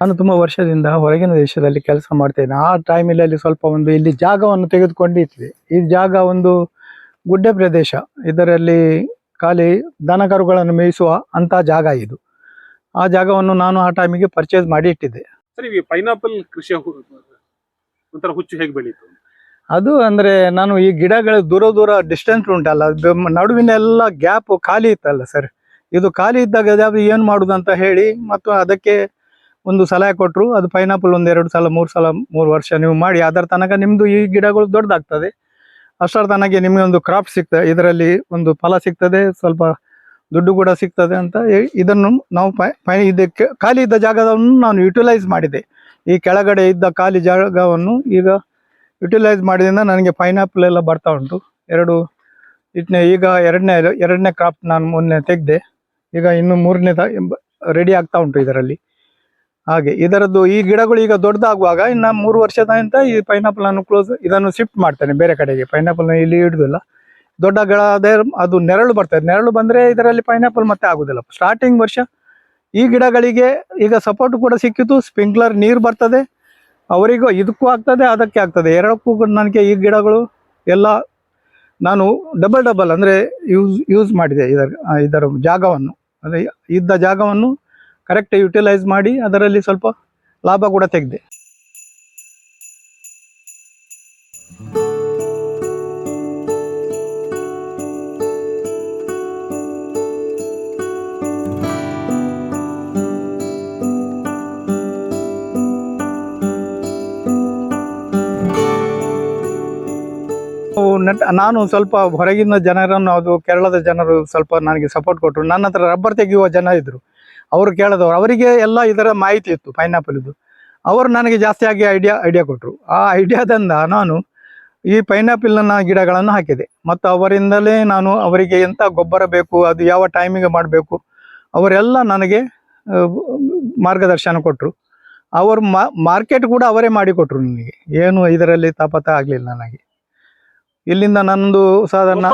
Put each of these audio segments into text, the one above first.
ನಾನು ತುಂಬಾ ವರ್ಷದಿಂದ ಹೊರಗಿನ ದೇಶದಲ್ಲಿ ಕೆಲಸ ಮಾಡ್ತೇನೆ. ಆ ಟೈಮಲ್ಲಿ ಸ್ವಲ್ಪ ಒಂದು ಇಲ್ಲಿ ಜಾಗವನ್ನು ತೆಗೆದುಕೊಂಡಿದ್ವಿ ಈ ಜಾಗ ಒಂದು ಗುಡ್ಡ ಪ್ರದೇಶ. ಇದರಲ್ಲಿ ಖಾಲಿ ದನಕರುಗಳನ್ನು ಮೇಯಿಸುವ ಅಂತ ಜಾಗ ಇದು. ಆ ಜಾಗವನ್ನು ನಾನು ಆ ಟೈಮಿಗೆ ಪರ್ಚೇಸ್ ಮಾಡಿ ಇಟ್ಟಿದ್ದೆ. ಸರ್ ಈ ಪೈನಾಪಲ್ ಕೃಷಿ ಒಂಥರ ಹುಚ್ಚು ಹೇಗೆ ಬೆಳೀತು? ಅದು ಅಂದ್ರೆ ನಾನು ಈ ಗಿಡಗಳ ದೂರ ದೂರ ಡಿಸ್ಟೆನ್ಸ್ ಉಂಟಲ್ಲ ನಡುವಿನೆಲ್ಲ ನಡುವಿನ ಎಲ್ಲ ಗ್ಯಾಪ್ ಖಾಲಿ ಇತ್ತಲ್ಲ ಸರ್ ಇದು ಖಾಲಿ ಇದ್ದಾಗ ಅದು ಏನು ಮಾಡುದು ಅಂತ ಹೇಳಿ ಮತ್ತು ಅದಕ್ಕೆ ಒಂದು ಸಲಹೆ ಕೊಟ್ಟರು ಅದು ಪೈನಾಪಲ್ ಒಂದು ಎರಡು ಸಲ, ಮೂರು ಸಲ, ಮೂರು ವರ್ಷ ನೀವು ಮಾಡಿ, ಅದರ ತನಕ ನಿಮ್ಮದು ಈ ಗಿಡಗಳು ದೊಡ್ಡದಾಗ್ತದೆ. ಅಷ್ಟರ ತನಕ ನಿಮಗೆ ಒಂದು ಕ್ರಾಪ್ ಸಿಗ್ತದೆ ಇದರಲ್ಲಿ ಒಂದು ಫಲ ಸಿಗ್ತದೆ, ಸ್ವಲ್ಪ ದುಡ್ಡು ಕೂಡ ಸಿಗ್ತದೆ ಅಂತ ಇದನ್ನು ನಾವು ಪೈ ಇದಕ್ಕೆ ಖಾಲಿ ಇದ್ದ ಜಾಗವನ್ನು ನಾನು ಯುಟಿಲೈಸ್ ಮಾಡಿದೆ. ಈ ಕೆಳಗಡೆ ಇದ್ದ ಖಾಲಿ ಜಾಗವನ್ನು ಈಗ ಯುಟಿಲೈಸ್ ಮಾಡಿದಿಂದ ನನಗೆ ಪೈನಾಪಲ್ ಎಲ್ಲ ಬರ್ತಾ ಉಂಟು. ಎರಡು ಇಟ್ನೆ ಈಗ ಎರಡನೇ ಎರಡನೇ ಕ್ರಾಪ್ ನಾನು ಮೊನ್ನೆ ತೆಗೆದೆ. ಈಗ ಇನ್ನು ಮೂರನೇ ರೆಡಿ ಆಗ್ತಾ ಉಂಟು ಇದರಲ್ಲಿ. ಹಾಗೆ, ಇದರದ್ದು ಈ ಗಿಡಗಳು ಈಗ ದೊಡ್ಡದಾಗುವಾಗ ಇನ್ನು ಮೂರು ವರ್ಷದ ಅಂತ ಈ ಪೈನಾಪಲ್ ಅನ್ನು ಕ್ಲೋಸ್ ಇದನ್ನು ಶಿಫ್ಟ್ ಮಾಡ್ತೇನೆ ಬೇರೆ ಕಡೆಗೆ. ಪೈನಾಪಲ್ ಇಲ್ಲಿ ಹಿಡಿದಿಲ್ಲ ದೊಡ್ಡ ಗಿಡ ಅದೇ ಅದು ನೆರಳು ಬರ್ತದೆ ನೆರಳು ಬಂದ್ರೆ ಇದರಲ್ಲಿ ಪೈನಾಪಲ್ ಮತ್ತೆ ಆಗುದಿಲ್ಲ. ಸ್ಟಾರ್ಟಿಂಗ್ ವರ್ಷ ಈ ಗಿಡಗಳಿಗೆ ಈಗ ಸಪೋರ್ಟ್ ಕೂಡ ಸಿಕ್ಕಿತು. ಸ್ಪ್ರಿಂಕ್ಲರ್ ನೀರು ಬರ್ತದೆ. ಅವರಿಗೂ ಇದಕ್ಕೂ ಆಗ್ತದೆ, ಅದಕ್ಕೆ ಆಗ್ತದೆ. ಎರಡಕ್ಕೂ ಕೂಡ ನನಗೆ ಈ ಗಿಡಗಳು ಎಲ್ಲ ನಾನು ಡಬಲ್ ಡಬಲ್ ಅಂದರೆ ಯೂಸ್ ಯೂಸ್ ಮಾಡಿದೆ ಇದರ ಇದರ ಜಾಗವನ್ನು. ಅಂದರೆ ಇದ್ದ ಜಾಗವನ್ನು ಕರೆಕ್ಟ್ ಯುಟಿಲೈಸ್ ಮಾಡಿ ಅದರಲ್ಲಿ ಸ್ವಲ್ಪ ಲಾಭ ಕೂಡ ತೆಗೆದೆ. ನಾನು ಸ್ವಲ್ಪ ಹೊರಗಿನ ಜನರನ್ನು, ಅದು ಕೇರಳದ ಜನರು ಸ್ವಲ್ಪ ನನಗೆ ಸಪೋರ್ಟ್ ಕೊಟ್ಟರು ನನ್ನ ಹತ್ರ ರಬ್ಬರ್ ತೆಗೆಯುವ ಜನ ಇದ್ರು. ಅವರು ಕೇಳಿದವರು. ಅವರಿಗೆ ಎಲ್ಲ ಇದರ ಮಾಹಿತಿ ಇತ್ತು ಪೈನಾಪಲ್ ಇದು ಅವರು ನನಗೆ ಜಾಸ್ತಿಯಾಗಿ ಐಡಿಯಾ ಐಡಿಯಾ ಕೊಟ್ಟರು ಆ ಐಡಿಯಾದಿಂದ ನಾನು ಈ ಪೈನಾಪಲ್ನ ಗಿಡಗಳನ್ನು ಹಾಕಿದೆ. ಮತ್ತು ಅವರಿಂದಲೇ ನಾನು ಅವರಿಗೆ ಎಂಥ ಗೊಬ್ಬರ ಬೇಕು ಅದು ಯಾವ ಟೈಮಿಗೆ ಮಾಡಬೇಕು ಅವರೆಲ್ಲ ನನಗೆ ಮಾರ್ಗದರ್ಶನ ಕೊಟ್ಟರು ಅವರು ಮಾರ್ಕೆಟ್ ಕೂಡ ಅವರೇ ಮಾಡಿಕೊಟ್ರು ನನಗೆ. ಏನು ಇದರಲ್ಲಿ ತಾಪತ ಆಗಲಿಲ್ಲ ನನಗೆ. ಇಲ್ಲಿಂದ ನಂದು ಸಾಧಾರಣ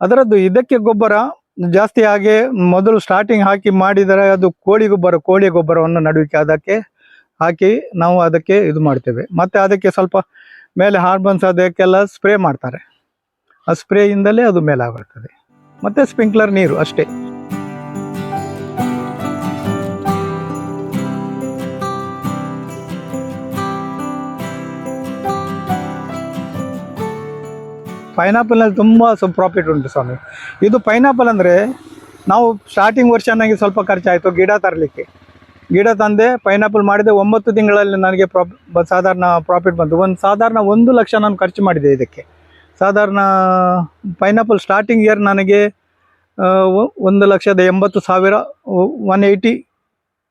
ಅದರದ್ದು ಇದಕ್ಕೆ ಗೊಬ್ಬರ ಜಾಸ್ತಿ ಹಾಗೆ ಮೊದಲು ಸ್ಟಾರ್ಟಿಂಗ್ ಹಾಕಿ ಮಾಡಿದರೆ ಅದು ಕೋಳಿ ಗೊಬ್ಬರ, ಕೋಳಿ ಗೊಬ್ಬರವನ್ನು ನಡುವಿಕೆ ಅದಕ್ಕೆ ಹಾಕಿ ನಾವು ಅದಕ್ಕೆ ಇದು ಮಾಡ್ತೇವೆ. ಮತ್ತೆ ಅದಕ್ಕೆ ಸ್ವಲ್ಪ ಮೇಲೆ ಹಾರ್ಮೋನ್ಸ್ ಅದಕ್ಕೆಲ್ಲ ಸ್ಪ್ರೇ ಮಾಡ್ತಾರೆ. ಆ ಸ್ಪ್ರೇಯಿಂದಲೇ ಅದು ಮೇಲೆ ಬರ್ತದೆ ಮತ್ತೆ ಸ್ಪ್ರಿಂಕ್ಲರ್ ನೀರು ಅಷ್ಟೇ. ಪೈನಾಪಲ್ನಲ್ಲಿ ತುಂಬ ಸ್ವಲ್ಪ ಪ್ರಾಫಿಟ್ ಉಂಟು ಸ್ವಾಮಿ. ಇದು ಪೈನಾಪಲ್ ಅಂದರೆ ನಾವು ಸ್ಟಾರ್ಟಿಂಗ್ ವರ್ಷ ನನಗೆ ಸ್ವಲ್ಪ ಖರ್ಚಾಯಿತು ಗಿಡ ತರಲಿಕ್ಕೆ. ಗಿಡ ತಂದೆ ಪೈನಾಪಲ್ ಮಾಡಿದೆ ಒಂಬತ್ತು ತಿಂಗಳಲ್ಲಿ ನನಗೆ ಪ್ರಾಪ್ ಸಾಧಾರಣ ಪ್ರಾಫಿಟ್ ಬಂತು. ಒಂದು ಸಾಧಾರಣ ಒಂದು ಲಕ್ಷ ನಾನು ಖರ್ಚು ಮಾಡಿದೆ ಇದಕ್ಕೆ. ಸಾಧಾರಣ ಪೈನಾಪಲ್ ಸ್ಟಾರ್ಟಿಂಗ್ ಇಯರ್ ನನಗೆ ಒಂದು ಲಕ್ಷದ ಎಂಬತ್ತು ಸಾವಿರ ಒನ್ ಏಯ್ಟಿ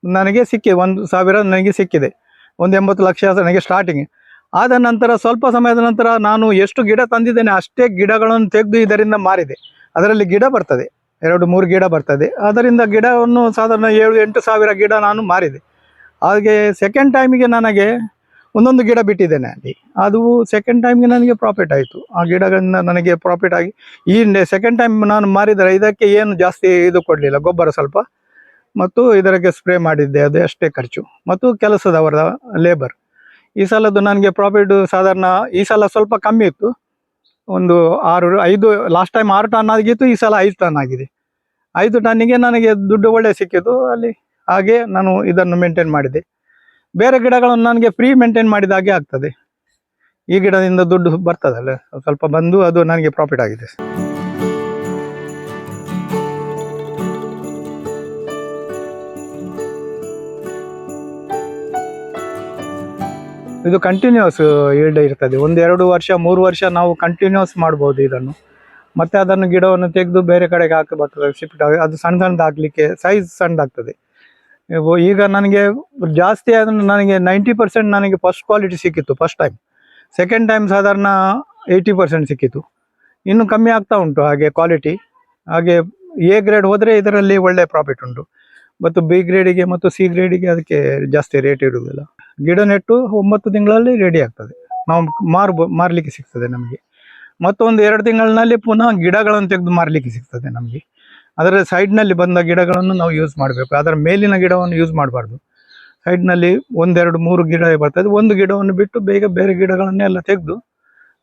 ನನಗೆ ಸಿಕ್ಕಿದೆ ಒಂದು ಸಾವಿರ ನನಗೆ ಸಿಕ್ಕಿದೆ. ಒಂದು ಎಂಬತ್ತು ಲಕ್ಷ ನನಗೆ ಸ್ಟಾರ್ಟಿಂಗ್ ಆದ ನಂತರ ಸ್ವಲ್ಪ ಸಮಯದ ನಂತರ ನಾನು ಎಷ್ಟು ಗಿಡ ತಂದಿದ್ದೇನೆ ಅಷ್ಟೇ ಗಿಡಗಳನ್ನು ತೆಗೆದು ಇದರಿಂದ ಮಾರಿದೆ. ಅದರಲ್ಲಿ ಗಿಡ ಬರ್ತದೆ. ಎರಡು, ಮೂರು ಗಿಡ ಬರ್ತದೆ. ಅದರಿಂದ ಗಿಡವನ್ನು ಸಾಧಾರಣ ಏಳು, ಎಂಟು ಸಾವಿರ ಗಿಡ ನಾನು ಮಾರಿದೆ. ಹಾಗೆ ಸೆಕೆಂಡ್ ಟೈಮಿಗೆ ನನಗೆ ಒಂದೊಂದು ಗಿಡ ಬಿಟ್ಟಿದ್ದೇನೆ ಅಲ್ಲಿ. ಅದು ಸೆಕೆಂಡ್ ಟೈಮ್ಗೆ ನನಗೆ ಪ್ರಾಫಿಟ್ ಆಯಿತು. ಆ ಗಿಡಗಳಿಂದ ನನಗೆ ಪ್ರಾಫಿಟ್ ಆಗಿ ಈ ಸೆಕೆಂಡ್ ಟೈಮ್ ನಾನು ಮಾರಿದರೆ ಇದಕ್ಕೆ ಏನು ಜಾಸ್ತಿ ಇದು ಕೊಡಲಿಲ್ಲ, ಗೊಬ್ಬರ ಸ್ವಲ್ಪ. ಮತ್ತು ಇದರಕ್ಕೆ ಸ್ಪ್ರೇ ಮಾಡಿದ್ದೆ, ಅದು ಅಷ್ಟೇ ಖರ್ಚು. ಮತ್ತು ಕೆಲಸದವರ ಲೇಬರ್ ಈ ಸಲದ್ದು ನನಗೆ ಪ್ರಾಫಿಟ್ ಸಾಧಾರಣ ಈ ಸಲ ಸ್ವಲ್ಪ ಕಮ್ಮಿ ಇತ್ತು. ಒಂದು ಆರು, ಐದು ಲಾಸ್ಟ್ ಟೈಮ್ ಆರು ಟನ್ ಆಗಿತ್ತು, ಈ ಸಲ ಐದು ಟನ್ ಆಗಿದೆ. ಐದು ಟನ್ನಿಗೆ ನನಗೆ ದುಡ್ಡು ಒಳ್ಳೆ ಸಿಕ್ಕಿತು. ಅಲ್ಲಿ ಹಾಗೆ ನಾನು ಇದನ್ನು ಮೇಂಟೈನ್ ಮಾಡಿದೆ. ಬೇರೆ ಗಿಡಗಳನ್ನು ನನಗೆ ಫ್ರೀ ಮೇಂಟೈನ್ ಮಾಡಿದ ಹಾಗೆ ಆಗ್ತದೆ. ಈ ಗಿಡದಿಂದ ದುಡ್ಡು ಬರ್ತದಲ್ಲ, ಸ್ವಲ್ಪ ಬಂದು ಅದು ನನಗೆ ಪ್ರಾಫಿಟ್ ಆಗಿದೆ. ಇದು ಕಂಟಿನ್ಯೂಸ್ ಈಲ್ಡ್ ಇರ್ತದೆ. ಒಂದು ಎರಡು ವರ್ಷ, ಮೂರು ವರ್ಷ ನಾವು ಕಂಟಿನ್ಯೂಸ್ ಮಾಡ್ಬೋದು ಇದನ್ನು. ಮತ್ತೆ ಅದನ್ನು ಗಿಡವನ್ನು ತೆಗೆದು ಬೇರೆ ಕಡೆಗೆ ಹಾಕಿ ಬರ್ತದೆ ಶಿಫ್ಟ್ ಆಗಿ ಅದು ಸಣ್ಣ ಸಣ್ಣದು ಹಾಕ್ಲಿಕ್ಕೆ ಸೈಜ್ ಸಣ್ಣದಾಗ್ತದೆ ಈಗ ನನಗೆ ಜಾಸ್ತಿ ಅದನ್ನು ನನಗೆ ನೈಂಟಿ ಪರ್ಸೆಂಟ್ ನನಗೆ ಫಸ್ಟ್ ಕ್ವಾಲಿಟಿ ಸಿಕ್ಕಿತ್ತು ಫಸ್ಟ್ ಟೈಮ್ ಸೆಕೆಂಡ್ ಟೈಮ್ ಸಾಧಾರಣ ಏಯ್ಟಿ ಪರ್ಸೆಂಟ್ ಸಿಕ್ಕಿತ್ತು. ಇನ್ನು ಕಮ್ಮಿ ಆಗ್ತಾ ಉಂಟು ಹಾಗೆ ಕ್ವಾಲಿಟಿ ಹಾಗೆ ಎ ಗ್ರೇಡ್ ಹೋದರೆ ಇದರಲ್ಲಿ ಒಳ್ಳೆ ಪ್ರಾಫಿಟ್ ಉಂಟು. ಮತ್ತು ಬಿ ಗ್ರೇಡಿಗೆ ಮತ್ತು ಸಿ ಗ್ರೇಡಿಗೆ ಅದಕ್ಕೆ ಜಾಸ್ತಿ ರೇಟ್ ಇರುವುದಿಲ್ಲ ಗಿಡ ನೆಟ್ಟು ಒಂಬತ್ತು ತಿಂಗಳಲ್ಲಿ ರೆಡಿ ಆಗ್ತದೆ. ನಾವು ಮಾರ್ಬೋ ಮಾರಲಿಕ್ಕೆ ಸಿಗ್ತದೆ ನಮಗೆ. ಮತ್ತೊಂದು ಎರಡು ತಿಂಗಳಿನಲ್ಲಿ ಪುನಃ ಗಿಡಗಳನ್ನು ತೆಗೆದು ಮಾರಲಿಕ್ಕೆ ಸಿಗ್ತದೆ ನಮಗೆ. ಅದರ ಸೈಡ್ನಲ್ಲಿ ಬಂದ ಗಿಡಗಳನ್ನು ನಾವು ಯೂಸ್ ಮಾಡಬೇಕು. ಅದರ ಮೇಲಿನ ಗಿಡವನ್ನು ಯೂಸ್ ಮಾಡಬಾರ್ದು. ಸೈಡ್ನಲ್ಲಿ ಒಂದೆರಡು ಮೂರು ಗಿಡ ಬರ್ತದೆ ಒಂದು ಗಿಡವನ್ನು ಬಿಟ್ಟು ಬೇಗ ಬೇರೆ ಗಿಡಗಳನ್ನೆಲ್ಲ ತೆಗೆದು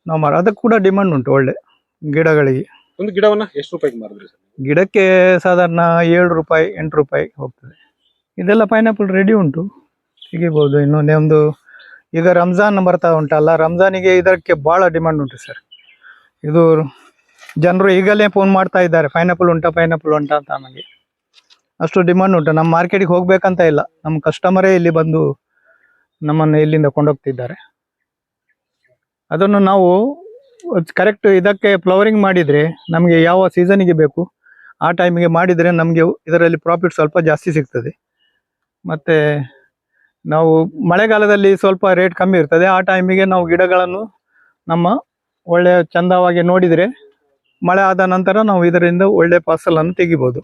ನಾವು ಮಾರ ಅದಕ್ಕೆ ಕೂಡ ಡಿಮಾಂಡ್ ಉಂಟು ಒಳ್ಳೆ ಗಿಡಗಳಿಗೆ. ಒಂದು ಗಿಡವನ್ನು ಎಷ್ಟು ರೂಪಾಯಿಗೆ ಮಾರಿದ್ರಿ ಗಿಡಕ್ಕೆ ಸಾಧಾರಣ ಏಳು ರೂಪಾಯಿ ಎಂಟು ರೂಪಾಯಿ ಹೋಗ್ತದೆ. ಇದೆಲ್ಲ ಪೈನಾಪಲ್ ರೆಡಿ ಉಂಟು. ತೆಗಿಬೋದು ಇನ್ನು ಒಂದು ಈಗ ರಂಜಾನ್ ಬರ್ತಾ ಉಂಟಲ್ಲ, ರಂಜಾನಿಗೆ ಇದಕ್ಕೆ ಭಾಳ ಡಿಮ್ಯಾಂಡ್ ಉಂಟು ಸರ್ ಇದು ಜನರು ಈಗಲೇ ಫೋನ್ ಮಾಡ್ತಾ ಇದ್ದಾರೆ ಪೈನಾಪಲ್ ಉಂಟಾ ಪೈನಾಪಲ್ ಉಂಟಾ ಅಂತ ನಮಗೆ. ಅಷ್ಟು ಡಿಮ್ಯಾಂಡ್ ಉಂಟು. ನಮ್ಮ ಮಾರ್ಕೆಟಿಗೆ ಹೋಗ್ಬೇಕಂತ ಇಲ್ಲ. ನಮ್ಮ ಕಸ್ಟಮರೇ ಇಲ್ಲಿ ಬಂದು ನಮ್ಮನ್ನು ಇಲ್ಲಿಂದ ಕೊಂಡೋಗ್ತಿದ್ದಾರೆ. ಅದನ್ನು ನಾವು ಕರೆಕ್ಟ್ ಇದಕ್ಕೆ ಫ್ಲವರಿಂಗ್ ಮಾಡಿದರೆ ನಮಗೆ ಯಾವ ಸೀಸನಿಗೆ ಬೇಕು, ಆ ಟೈಮಿಗೆ ಮಾಡಿದರೆ ನಮಗೆ ಇದರಲ್ಲಿ ಪ್ರಾಫಿಟ್ ಸ್ವಲ್ಪ ಜಾಸ್ತಿ ಸಿಗ್ತದೆ. ಮತ್ತು ನಾವು ಮಳೆಗಾಲದಲ್ಲಿ ಸ್ವಲ್ಪ ರೇಟ್ ಕಮ್ಮಿ ಇರ್ತದೆ. ಆ ಟೈಮಿಗೆ ನಾವು ಗಿಡಗಳನ್ನು ನಮ್ಮ ಒಳ್ಳೆಯ ಚಂದವಾಗಿ ನೋಡಿದರೆ ಮಳೆ ಆದ ನಂತರ ನಾವು ಇದರಿಂದ ಒಳ್ಳೆ ಫಸಲನ್ನು ತೆಗಿಬೋದು.